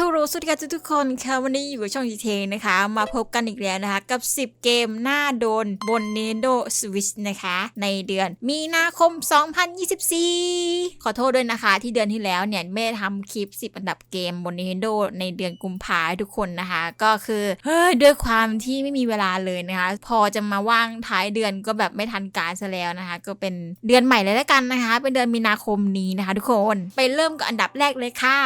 ฮัลโหลสวัสดีค่ะทุกๆคนค่ะวันนี้อยู่กับช่องจีเทงนะคะ มาพบกันอีกแล้วนะคะ กับ 10 เกมหน้าโดนบน Nintendo Switch นะคะ ในเดือนมีนาคม 2024 ขอโทษด้วยนะคะที่เดือนที่แล้วเนี่ยไม่ทำคลิป 10 อันดับเกมบน Nintendo ในเดือนกุมภาทุกคนนะคะ ก็คือเฮ้ยด้วยความที่ไม่มีเวลาเลยนะคะ พอจะมาว่างท้ายเดือนก็แบบไม่ทันการซะแล้วนะคะ ก็เป็นเดือนใหม่เลยแล้วกันนะคะ เป็นเดือนมีนาคมนี้นะคะ ทุกคนไปเริ่มกับอันดับแรกเลยค่ะ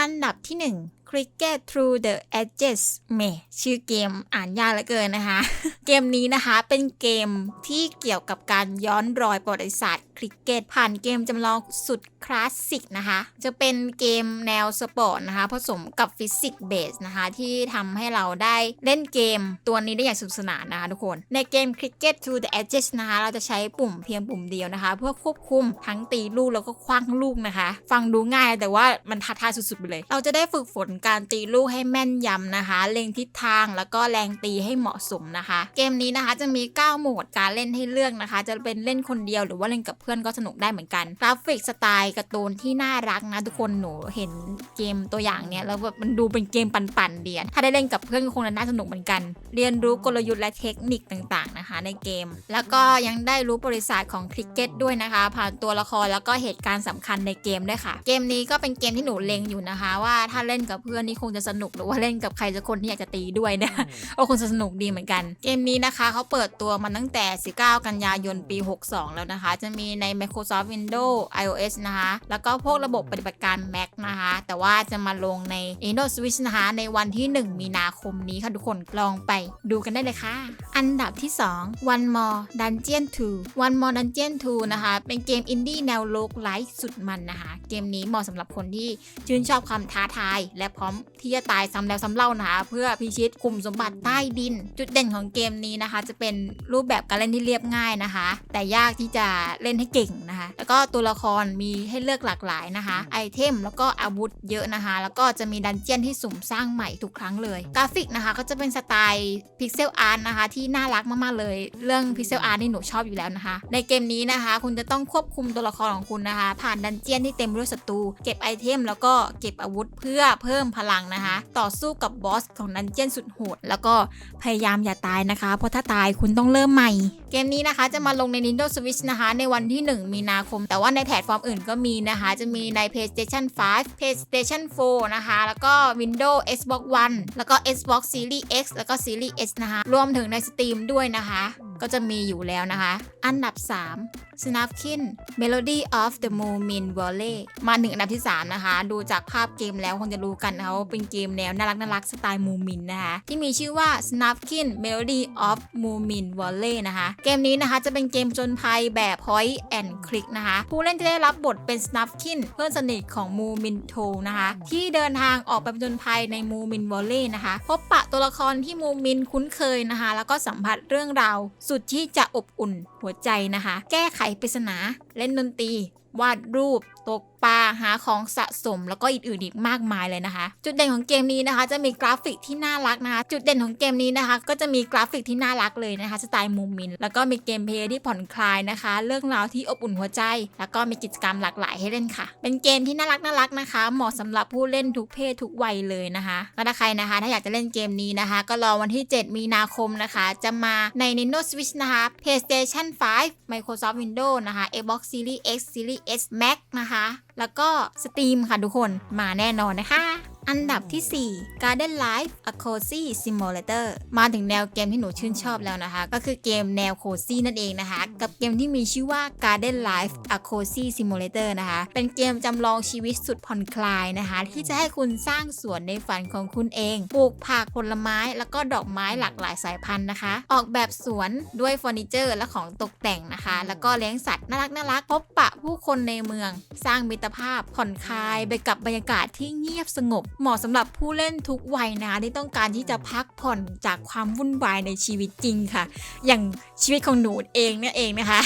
อันดับที่ 1 Cricket Through the Edges แมชื่อเกมอ่านยากเหลือเกินนะคะ เกมนี้นะคะเป็นเกมที่เกี่ยวกับการย้อนรอยประวัติศาสตร์คริกเก็ตผ่านเกมจำลองสุด คลาสสิกนะคะ จะเป็นเกมแนวสปอร์ตนะคะ ผสมกับฟิสิกส์เบสนะคะ ที่ทำให้เราได้เล่นเกมตัวนี้ได้อย่างสนุกสนานนะคะทุกคน ในเกม Cricket to the Edges นะคะ เราจะใช้ปุ่มเพียงปุ่มเดียวนะคะ เพื่อควบคุมทั้งตีลูกแล้วก็คว้างลูกนะคะ ฟังดูง่ายแต่ว่ามันท้าทายสุดๆไปเลย เราจะได้ฝึกฝนการตีลูกให้แม่นยำนะคะ เล็งทิศทางแล้วก็แรงตีให้เหมาะสมนะคะ เกมนี้นะคะจะมี 9 โหมดการเล่นให้เลือกนะคะ จะเป็นเล่นคนเดียวหรือว่าเล่นกับเพื่อนก็สนุกได้เหมือนกันกราฟิกสไตล์การ์ตูนที่น่ารักนะทุกคนหนูเห็นเกมตัวอย่างเนี้ยแล้วแบบมันดูเป็นเกมปั่นๆเดียนถ้าได้เล่นกับเพื่อนก็คงจะน่าสนุกเหมือนกัน เรียนรู้กลยุทธ์และเทคนิคต่างๆนะคะ ในเกม แล้วก็ยังได้รู้บริษัทของคริกเก็ตด้วยนะคะ ผ่านตัวละครแล้วก็เหตุการณ์สำคัญในเกมด้วยค่ะ เกมนี้ก็เป็นเกมที่หนูเล็งอยู่นะคะ ว่าถ้าเล่นกับเพื่อนนี่คงจะสนุกหรือว่าเล่นกับใครสักคนที่อยากจะตีด้วยเนะก็คงจะสนุกดีเหมือนกัน เกมนี้นะคะเขาเปิดตัวมาตั้งแต่ 19 กันยายนปี 62 แล้วนะคะ จะมีใน Microsoft Windows iOS นะคะแล้วก็พวกระบบปฏิบัติการ Mac นะคะ แต่ว่าจะมาลงใน Nintendo Switch นะคะในวันที่ 1 มีนาคมนี้ค่ะทุกคนลองไปดูกันได้เลยค่ะ อันดับที่ 2 One More Dungeon 2 One More Dungeon 2 นะคะ เป็นเกมอินดี้แนวโลกไลท์สุดมันนะคะ เกมนี้เหมาะสำหรับคนที่ชื่นชอบความท้าทาย และพร้อมที่จะตายซ้ำแล้วซ้ำเล่านะคะ เพื่อพิชิตคุมสมบัติใต้ดิน จุดเด่นของเกมนี้นะคะ จะเป็นรูปแบบการเล่นที่เรียบง่ายนะคะ แต่ยากที่จะเล่นให้เก่งนะคะ แล้วก็ตัวละครมีให้เลือกหลากหลายนะคะ ไอเทมแล้วก็อาวุธเยอะนะคะ แล้วก็จะมีดันเจียนที่สุ่มสร้างใหม่ทุกครั้งเลย กราฟิกนะคะก็จะเป็นสไตล์พิกเซลอาร์ตนะคะ ที่น่ารักมากๆเลย เรื่องพิกเซลอาร์ตนี่หนูชอบอยู่แล้วนะคะ ในเกมนี้นะคะ คุณจะต้องควบคุมตัวละครของคุณนะคะ ผ่านดันเจียนที่เต็มไปด้วยศัตรูเก็บไอเทม แล้วก็เก็บอาวุธเพื่อเพิ่มพลังนะคะ ต่อสู้กับบอสของดันเจียนสุดโหดแล้วก็พยายามอย่าตายนะคะ เพราะถ้าตายคุณต้องเริ่มใหม่ เกมนี้นะคะจะมาลงใน Nintendo Switch นะคะ ในวันที่ 1 มีนาคม แต่ว่าในแพลตฟอร์มอื่นก็มีนะคะ จะมีใน PlayStation 5 PlayStation 4 นะคะ แล้วก็ Windows Xbox One แล้วก็ Xbox Series X แล้วก็ Series S นะคะ รวมถึงใน Steam ด้วยนะคะ ก็จะมีอยู่แล้วนะคะ อันดับ 3 Snapkin Melody of the Moomin Valley มาถึงอันดับที่ 3 นะคะ ดูจากภาพเกมแล้วคงจะรู้กันนะคะว่าเป็นเกมแนวน่ารักน่ารักสไตล์มูมินนะคะ ที่มีชื่อว่า Snapkin Melody of Moomin Valley นะคะ เกมนี้นะคะจะเป็นเกมผจนภัยแบบ Point and Click นะคะ ผู้เล่นจะได้รับบทเป็น Snapkin เพื่อนสนิทของมูมินโทนะคะ ที่เดินทางออกไปผจญภัยในมูมินวอลเล่นะคะ พบปะตัวละครที่มูมินคุ้นเคยนะคะ แล้วก็สัมผัสเรื่องราวสุดที่จะอบอุ่นหัวใจนะคะ แก้ไขปริศนา เล่นดนตรี วาดรูปตกปลาหาของสะสม แล้วก็อื่นๆอีกมากมายเลยนะคะ จุดเด่นของเกมนี้นะคะ จะมีกราฟิกที่น่ารักนะคะจุดเด่นของเกมนี้นะคะ ก็จะมีกราฟิกที่น่ารักเลยนะคะสไตล์มูมิน แล้วก็มีเกมเพลย์ที่ผ่อนคลายนะคะ เรื่องราวที่อบอุ่นหัวใจ แล้วก็มีกิจกรรมหลากหลายให้เล่นค่ะ เป็นเกมที่น่ารักน่ารักนะคะ เหมาะสำหรับผู้เล่นทุกเพศทุกวัยเลยนะคะแล้วถ้าใครนะคะ ถ้าอยากจะเล่นเกมนี้นะคะ ก็รอวันที่ 7 มีนาคมนะคะ จะมาใน Nintendo Switch นะคะ PlayStation 5 Microsoft Windows นะคะ Xbox Series X Series S Max นะคะแล้วก็สตรีมค่ะทุกคนมาแน่นอนนะคะ อันดับที่ 4 Garden Life A Cozy Simulator มาถึงแนวเกมที่หนูชื่นชอบแล้วนะคะ ก็คือเกมแนวโคซี่นั่นเองนะคะ กับเกมที่มีชื่อว่า Garden Life A Cozy Simulator นะคะ เป็นเกมจำลองชีวิตสุดผ่อนคลายนะคะ ที่จะให้คุณสร้างสวนในฝันของคุณเอง ปลูกผักผลไม้แล้วก็ดอกไม้หลากหลายสายพันธุ์นะคะ ออกแบบสวนด้วยเฟอร์นิเจอร์และของตกแต่งนะคะ แล้วก็เลี้ยงสัตว์น่ารักน่ารักพบปะผู้คนในเมือง สร้างมิตรภาพผ่อนคลายไปกับบรรยากาศที่เงียบสงบเหมาะสำหรับผู้เล่นทุกวัยนะคะที่ต้องการที่จะพักผ่อนจากความวุ่นวายในชีวิตจริงค่ะ อย่างชีวิตของหนูเองเนี่ยเองนะคะ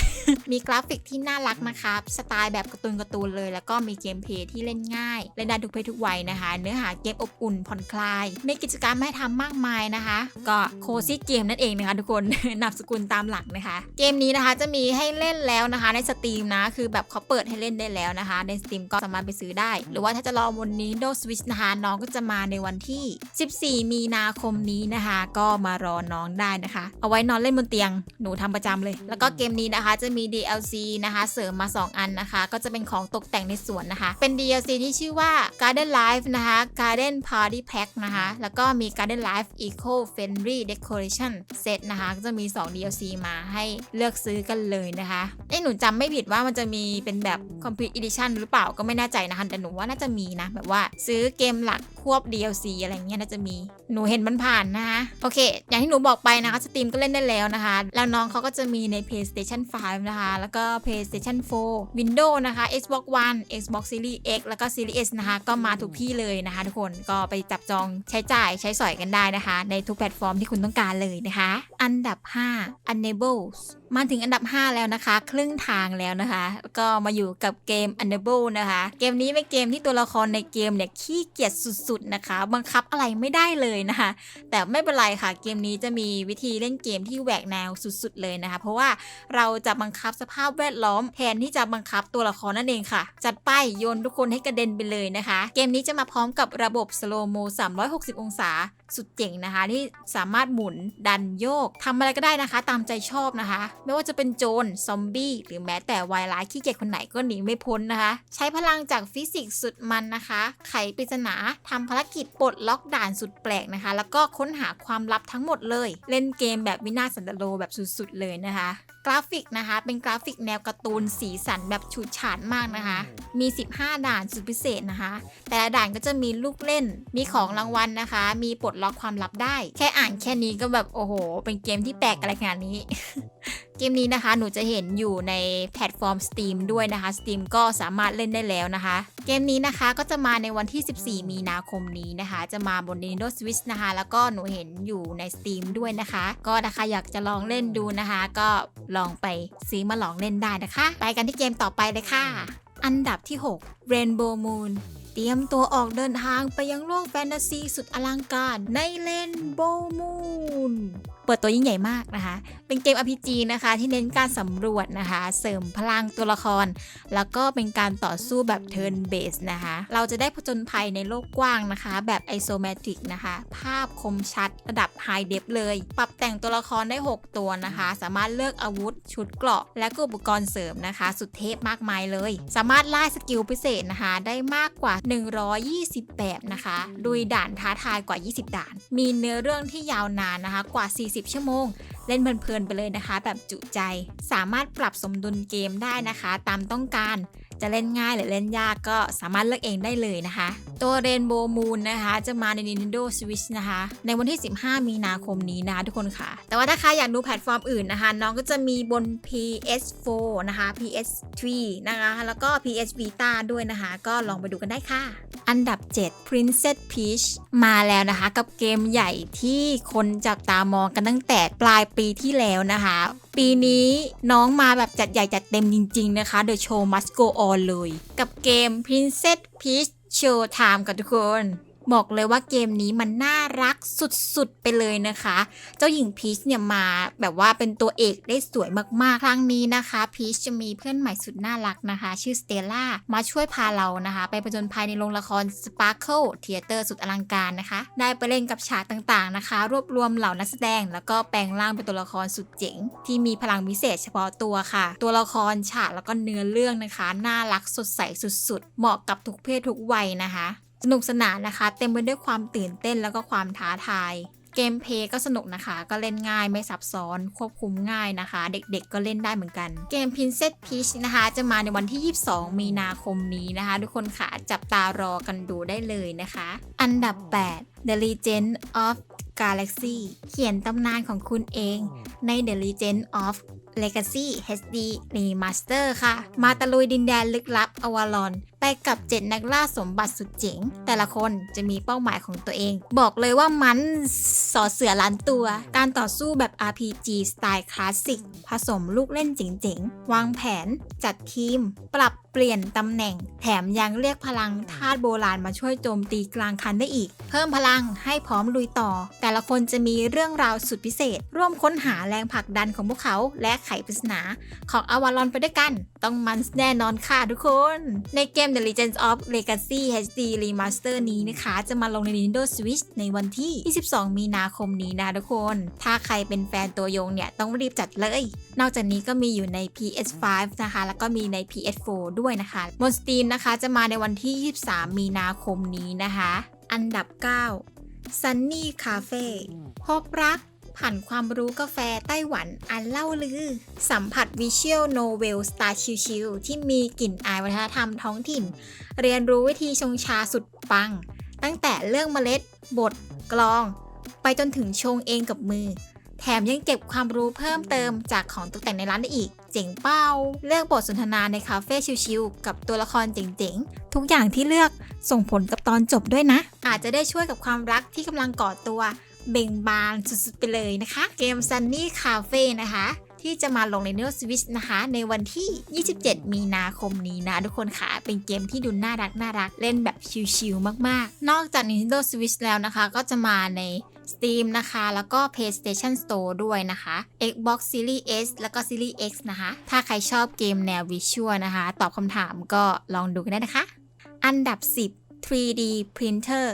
มีกราฟิกที่น่ารักนะคะสไตล์แบบการ์ตูนการ์ตูนเลย แล้วก็มีเกมเพย์ที่เล่นง่ายเล่นได้ทุกเพศทุกวัยนะคะ เนื้อหาเกมอบอุ่นผ่อนคลายมีกิจกรรมให้ทำมากมายนะคะ ก็โคซี่เกมนั่นเองนะคะ ทุกคนนามสกุลตามหลังนะคะ เกมนี้นะคะจะมีให้เล่นแล้วนะคะ ในสตรีมนะคือแบบเขาเปิดให้เล่นได้แล้วนะคะ ในสตรีมก็สามารถไปซื้อได้ หรือว่าถ้าจะรอบน Nintendo Switch นะคะน้องก็จะมาในวันที่ 14 มีนาคมนี้นะคะ ก็มารอน้องได้นะคะ เอาไว้นอนเล่นบนเตียง หนูทำประจำเลย แล้วก็เกมนี้นะคะจะมี DLC นะคะ เสริมมา 2 อันนะคะ ก็จะเป็นของตกแต่งในสวนนะคะ เป็น DLC ที่ชื่อว่า Garden Life นะคะ Garden Party Pack นะคะ แล้วก็มี Garden Life Eco Friendly Decoration Set นะคะก็จะมี 2 DLC มาให้เลือกซื้อกันเลยนะคะเอ้หนูจำไม่ผิดว่ามันจะมีเป็นแบบ Complete Edition หรือเปล่าก็ไม่แน่ใจนะคะแต่หนูว่าน่าจะมีนะแบบว่าซื้อเกมหลักควบ DLC อะไรเงี้ยน่าจะมี หนูเห็นมันผ่านนะคะโอเค อย่างที่หนูบอกไปนะคะสตรีมก็เล่นได้แล้วนะคะ แล้วน้องเขาก็จะมีใน PlayStation 5 นะคะ แล้วก็ PlayStation 4 Windows นะคะ Xbox One Xbox Series X แล้วก็ Series S นะคะ ก็มาทุกที่เลยนะคะ ทุกคนก็ไปจับจองใช้จ่ายใช้สอยกันได้นะคะ ในทุกแพลตฟอร์มที่คุณต้องการเลยนะคะ อันดับ5 Unable มาถึงอันดับ 5 แล้วนะคะ ครึ่งทางแล้วนะคะ ก็มาอยู่กับเกม Unable นะคะ เกมนี้เป็นเกมที่ตัวละครในเกมเนี่ยขี้เกียจสุดๆนะคะ บังคับอะไรไม่ได้เลยนะคะ แต่ไม่เป็นไรค่ะ เกมนี้จะมีวิธีเล่นเกมที่แหวกแนวสุดๆเลยนะคะ เพราะว่าเราจะบังคับสภาพแวดล้อมแทนที่จะบังคับตัวละครนั่นเองค่ะ จัดไปโยนทุกคนให้กระเด็นไปเลยนะคะ เกมนี้จะมาพร้อมกับระบบสโลโม360 องศาสุดเจ๋งนะคะที่สามารถหมุนดันโยกทำอะไรก็ได้นะคะ ตามใจชอบนะคะ ไม่ว่าจะเป็นโจรซอมบี้หรือแม้แต่วายร้ายขี้เกียจคนไหนก็หนีไม่พ้นนะคะ ใช้พลังจากฟิสิกส์สุดมันนะคะ ไขปริศนาทำภารกิจปลดล็อกด่านสุดแปลกนะคะ แล้วก็ค้นหาความลับทั้งหมดเลย เล่นเกมแบบวินาศสันตโลแบบสุดๆเลยนะคะ กราฟิกนะคะ เป็นกราฟิกแนวการ์ตูนสีสันแบบฉูดฉาดมากนะคะ มี 15 ด่านสุดพิเศษนะคะ แต่ละด่านก็จะมีลูกเล่น มีของรางวัลนะคะ มีปลดล็อกความลับได้ แค่อ่านแค่นี้ก็แบบโอ้โห เป็นเกมที่แปลกอะไรขนาดนี้ เกมนี้นะคะหนูจะเห็นอยู่ในแพลตฟอร์ม Steam ด้วยนะคะ Steam ก็สามารถเล่นได้แล้วนะคะ เกมนี้นะคะก็จะมาในวันที่ 14 มีนาคมนี้นะคะ จะมาบน Nintendo Switch นะคะ แล้วก็หนูเห็นอยู่ใน Steam ด้วยนะคะ ก็นะคะอยากจะลองเล่นดูนะคะ ก็ลองไปซื้อมาลองเล่นได้นะคะ ไปกันที่เกมต่อไปเลยค่ะ อันดับที่ 6 Rainbow Moon เตรียมตัวออกเดินทางไปยังโลกแฟนตาซีสุดอลังการใน Rainbow Moon เปิดตัวยิ่งใหญ่มากนะคะ เป็นเกม RPG นะคะ ที่เน้นการสำรวจนะคะ เสริมพลังตัวละคร แล้วก็เป็นการต่อสู้แบบ turn base นะคะ เราจะได้ผจญภัยในโลกกว้างนะคะ แบบ isometric นะคะ ภาพคมชัดระดับ high def เลย ปรับแต่งตัวละครได้ 6 ตัวนะคะ สามารถเลือกอาวุธ ชุดเกราะ และก็อุปกรณ์เสริมนะคะ สุดเทพมากมายเลย สามารถไล่สกิลพิเศษนะคะ ได้มากกว่า 120 แบบนะคะดุยด่านท้าทายกว่า 20 ด่าน มีเนื้อเรื่องที่ยาวนานนะคะกว่า 40ชั่วโมง เล่นเพลินๆไปเลยนะคะ แบบจุใจ สามารถปรับสมดุลเกมได้นะคะ ตามต้องการ จะเล่นง่ายหรือเล่นยากก็สามารถเลือกเองได้เลยนะคะตัว Rainbow Moon นะคะ จะมาใน Nintendo Switch นะคะ ในวันที่ 15 มีนาคมนี้นะคะทุกคนค่ะ แต่ว่าถ้าใครอยากดูแพลตฟอร์มอื่นนะคะ น้องก็จะมีบน PS4 นะคะ PS3 นะคะ แล้วก็ PS Vita ด้วยนะคะ ก็ลองไปดูกันได้ค่ะ อันดับ 7 Princess Peach มาแล้วนะคะกับเกมใหญ่ที่คนจับตามองกันตั้งแต่ปลายปีที่แล้วนะคะ ปีนี้น้องมาแบบจัดใหญ่จัดเต็มจริง ๆ นะคะ The Show Must Go On เลย กับเกม Princess Peach โชว์ไทม์กับทุกคน บอกเลยว่าเกมนี้มันน่ารักสุดๆไปเลยนะคะ เจ้าหญิงพีชเนี่ยมาแบบว่าเป็นตัวเอกได้สวยมากๆ ครั้งนี้นะคะพีชจะมีเพื่อนใหม่สุดน่ารักนะคะ ชื่อสเตลล่ามาช่วยพาเรานะคะ ไปผจญภัยในโรงละคร Sparkle Theater สุดอลังการนะคะ ได้ไปเล่นกับฉากต่างๆนะคะ รวบรวมเหล่านักแสดง แล้วก็แปลงร่างเป็นตัวละครสุดเจ๋ง ที่มีพลังพิเศษเฉพาะตัวค่ะ ตัวละครฉากแล้วก็เนื้อเรื่องนะคะ น่ารักสดใสสุดๆ เหมาะกับทุกเพศทุกวัยนะคะ สนุกสนานนะคะ เต็มไปด้วยความตื่นเต้นแล้วก็ความท้าทาย เกมเพลย์ก็สนุกนะคะ ก็เล่นง่ายไม่ซับซ้อน ควบคุมง่ายนะคะ เด็กๆก็เล่นได้เหมือนกัน เกม Princess Peach นะคะ จะมาในวันที่ 22 มีนาคมนี้นะคะ ทุกคนค่ะจับตารอกันดูได้เลยนะคะ อันดับ 8 The Legend of Galaxy เขียนตำนานของคุณเองใน The Legend of Legacy HD Remaster ค่ะ มาตะลุยดินแดนลึกลับอวารอน ไปกับ 7 นักล่าสมบัติสุดเจ๋ง แต่ละคนจะมีเป้าหมายของตัวเอง บอกเลยว่ามันสอเสือล้านตัว การต่อสู้แบบ RPG สไตล์คลาสสิก ผสมลูกเล่นเจ๋งๆ วางแผน จัดทีม ปรับเปลี่ยนตำแหน่ง แถมยังเรียกพลังธาตุโบราณมาช่วยโจมตีกลางคันได้อีก เพิ่มพลังให้พร้อมลุยต่อ แต่ละคนจะมีเรื่องราวสุดพิเศษ ร่วมค้นหาแรงผลักดันของพวกเขาและไขปริศนา ของอวารอนไปด้วยกัน ต้องมันแน่นอนค่ะทุกคน ในเกม The Legend of Legacy HD Remaster นี้นะคะ จะมาลงใน Nintendo Switch ในวันที่ 22 มีนาคมนี้นะทุกคน ถ้าใครเป็นแฟนตัวยงเนี่ย ต้องรีบจัดเลย นอกจากนี้ก็มีอยู่ใน PS5 นะคะ แล้วก็มีใน PS4 ด้วยนะคะ บน Steam นะคะ จะมาในวันที่ 23 มีนาคมนี้นะคะ อันดับ 9 Sunny Cafe พบรัก ผ่านความรู้กาแฟไต้หวันอันเล่าลือ สัมผัสวิชวลโนเวลสไตล์ชิลๆที่มีกลิ่นอายวัฒนธรรมท้องถิ่น เรียนรู้วิธีชงชาสุดปัง ตั้งแต่เรื่องเมล็ด บดกรอง ไปจนถึงชงเองกับมือ แถมยังเก็บความรู้เพิ่มเติมจากของตกแต่งในร้านได้อีก เจ๋งเป้า เลือกบทสนทนาในคาเฟ่ชิลๆกับตัวละครเจ๋งๆ ทุกอย่างที่เลือกส่งผลกับตอนจบด้วยนะ อาจจะได้ช่วยกับความรักที่กำลังก่อตัว เบ่งบานสุดๆไปเลยนะคะ เกม Sunny Cafe นะคะ ที่จะมาลงใน Nintendo Switch นะคะ ในวันที่ 27 มีนาคมนี้นะ ทุกคนค่ะ เป็นเกมที่ดูน่ารักน่ารักเล่นแบบชิลๆมากๆ นอกจาก Nintendo Switch แล้วนะคะ ก็จะมาใน Steam นะคะ แล้วก็ PlayStation Store ด้วยนะคะ Xbox Series S แล้วก็ Series X นะคะ ถ้าใครชอบเกมแนววิชวลนะคะ ตอบคำถามก็ลองดูกันได้นะคะ อันดับ 10 3D Printer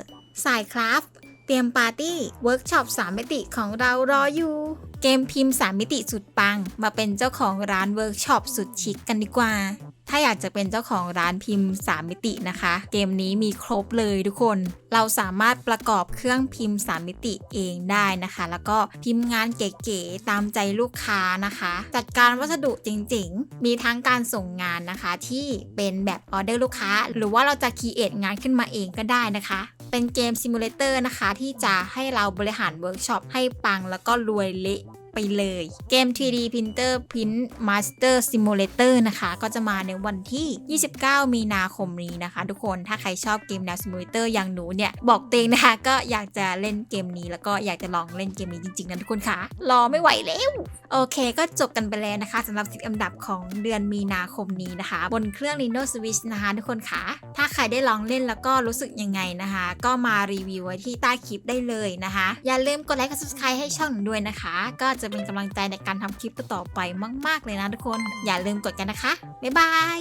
สายคราฟ ต์เตรียมปาร์ตี้เวิร์กช็อป3มิติของเรารออยู่ เกมพิมพ์3มิติสุดปัง มาเป็นเจ้าของร้านเวิร์กช็อปสุดชิคกันดีกว่า ถ้าอยากจะเป็นเจ้าของร้านพิมพ์3มิตินะคะ เกมนี้มีครบเลยทุกคน เราสามารถประกอบเครื่องพิมพ์3มิติเองได้นะคะ แล้วก็พิมพ์งานเก๋ๆตามใจลูกค้านะคะ จัดการวัสดุจริงๆ มีทั้งการส่งงานนะคะที่เป็นแบบออเดอร์ลูกค้า หรือว่าเราจะคีเอทงานขึ้นมาเองก็ได้นะคะ เป็นเกมซิมูเลเตอร์นะคะ ที่จะให้เราบริหารเวิร์กช็อปให้ปังแล้วก็รวยเละ ไปเลย เกม 3D Printer Print Master Simulator นะคะ ก็จะมาในวันที่ 29 มีนาคมนี้นะคะ ทุกคนถ้าใครชอบเกมแนวซิมูเลเตอร์อย่างหนูเนี่ย บอกเตวเองนะคะก็อยากจะเล่นเกมนี้แล้วก็อยากจะลองเล่นเกมนี้จริงๆนะทุกคนค่ะ รอไม่ไหวแล้วโอเค ก็จบกันไปแล้วนะคะสำหรับ10อันดับของเดือนมีนาคมนี้นะคะ บนเครื่อง Nintendo Switch นะคะ ทุกคนค่ะถ้าใครได้ลองเล่นแล้วก็รู้สึกยังไงนะคะ ก็มารีวิวไว้ที่ใต้คลิปได้เลยนะคะ อย่าลืมกดไลค์กด subscribe ให้ช่องหนูด้วยนะคะ ก็จะเป็นกำลังใจในการทำคลิปต่อไปมาก ๆ เลยนะทุกคน อย่าลืมกดกันนะคะ บ๊ายบาย